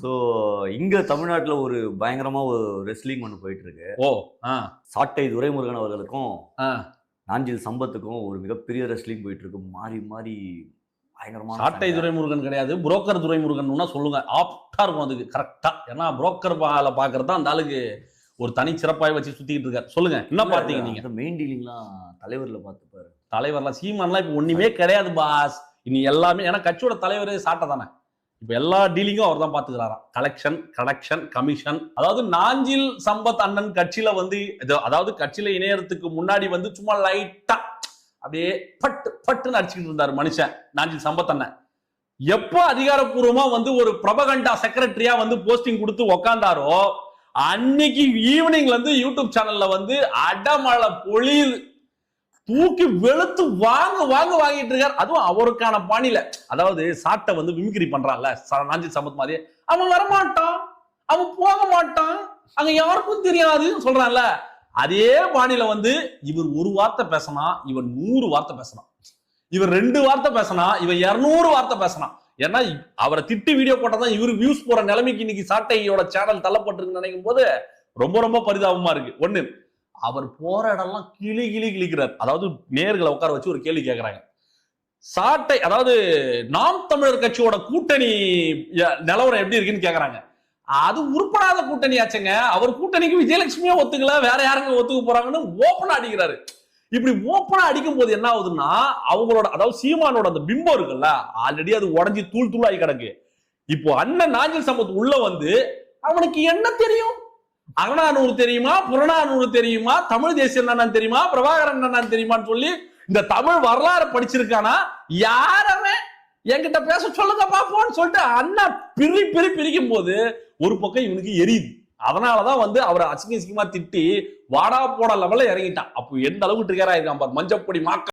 So இங்க தமிழ்நாட்டுல ஒரு பயங்கரமா ஒரு ரெஸ்லிங் ஒன்று போயிட்டு இருக்கு ஓ ஆ. சாட்டை துரைமுருகன் அவர்களுக்கும் ஆ. நாஞ்சில் சம்பத்துக்கும் ஒரு மிகப்பெரிய ரெஸ்லிங் போயிட்டு இருக்கு மாறி மாறி பயங்கரமான சாட்டை. துரைமுருகன் கிடையாது புரோக்கர் துரைமுருகன்னா சொல்லுங்க. ஆப்டா இருக்கும் அதுக்கு கரெக்டா ஏன்னா புரோக்கர் பால பாக்குறது அந்த ஆளுக்கு ஒரு தனி சிறப்பாய் வச்சு சுத்திக்கிட்டு இருக்காரு. சொல்லுங்க என்ன பார்த்தீங்க நீங்க அந்த மெயின் டீலிங்லாம் தலைவர்ல பார்த்துப்பாரு தலைவர்லாம் சீமான்லாம் இப்போ ஒண்ணுமே கிடையாது பாஸ். இனி எல்லாமே ஏன்னா கட்சியோட தலைவர் சாட்டை தானே. இப்போ எல்லா டீலிங்கும் அவர் தான் பாத்துக்கிறாராம். Collection collection commission. அதாவது நாஞ்சில் சம்பத் அண்ணன் கட்சியில வந்து அதாவது கட்சியில இணையறதுக்கு முன்னாடி வந்து சும்மா லைட்டா அப்படியே பட்டு பட்டுன்னு அடிச்சுக்கிட்டு இருந்தார் மனுஷன் நாஞ்சில் சம்பத் அண்ணன். எப்போ அதிகாரப்பூர்வமா வந்து ஒரு பிரபகண்டா செக்ரட்டரியா வந்து போஸ்டிங் கொடுத்து உக்காந்தாரோ அன்னைக்கு ஈவினிங்ல இருந்து யூடியூப் சேனல்ல வந்து அடமழை பொழியுது. தூக்கி வெளுத்து வாங்க வாங்க வாங்கிட்டு இருக்காரு. அதுவும் அவருக்கான பாணியில. அதாவது சாட்டை வந்து மிமிக்ரி பண்றான்ல ச- சமத் மாதிரி அவன் வரமாட்டான். அவன் போக மாட்டான். அங்க யாருக்கும் தெரியாதுன்னு சொல்றான்ல. அதே பாணியில வந்து இவர் ஒரு வார்த்தை பேசினா இவன் நூறு வார்த்தை பேசினான். இவர் ரெண்டு வார்த்தை பேசினா இவன் இருநூறு வார்த்தை பேசினான். ஏன்னா அவரை திட்டி வீடியோ போட்டதான் இவரு வியூஸ் போற நிலைமைக்கு இன்னைக்கு சாட்டையோட சேனல் தள்ளப்பட்டிருக்கு நினைக்கும் போது ரொம்ப ரொம்ப பரிதாபமா இருக்கு. ஒண்ணு அவர் போற இடம்லாம் கிளி கிளி கிளிக்கிறார். அதாவது நேர்களை உட்கார வச்சு ஒரு கேள்வி கேட்கிறாங்க சாட்டை அதாவது நாம் தமிழர் கட்சியோட கூட்டணி நிலவரம் எப்படி இருக்குன்னு கேக்குறாங்க. அது உருப்படாத கூட்டணி ஆச்சுங்க. அவர் கூட்டணிக்கு விஜயலட்சுமியே ஒத்துக்கல வேற யாருங்க ஒத்துக்க போறாங்கன்னு ஓப்பனா அடிக்கிறாரு. இப்படி ஓப்பனா அடிக்கும் போது என்ன ஆகுதுன்னா அவங்களோட அதாவது சீமானோட அந்த பிம்பம் இருக்குல்ல ஆல்ரெடி அது உடஞ்சி தூள் தூளாகி கிடக்கு. இப்போ அண்ணன் நாஞ்சல் சம்பத் உள்ள வந்து அவனுக்கு என்ன தெரியும்? அகநானூறு தெரியுமா? புறநானூறு தெரியுமா? தமிழ் தேசியம் என்னன்னு தெரியுமா? பிரபாகரன் என்னன்னு தெரியுமான்னு சொல்லி இந்த தமிழ் வரலாறு படிச்சிருக்கானா? யாரவே என்கிட்ட பேச சொல்லுங்க பாப்போம்னு சொல்லிட்டு அண்ணா பிரி பிரி பிரிக்கும் போது ஒரு பக்கம் இவனுக்கு எரியுது. அதனாலதான் வந்து அவரை அசிங்க அசிங்கமா திட்டி வாடா போட லெவல்ல இறங்கிட்டான். அப்போ எந்த அளவுக்கு ட்ரிகர் ஆயிருக்கான் பாரு? மஞ்சப்பொடி மாக்க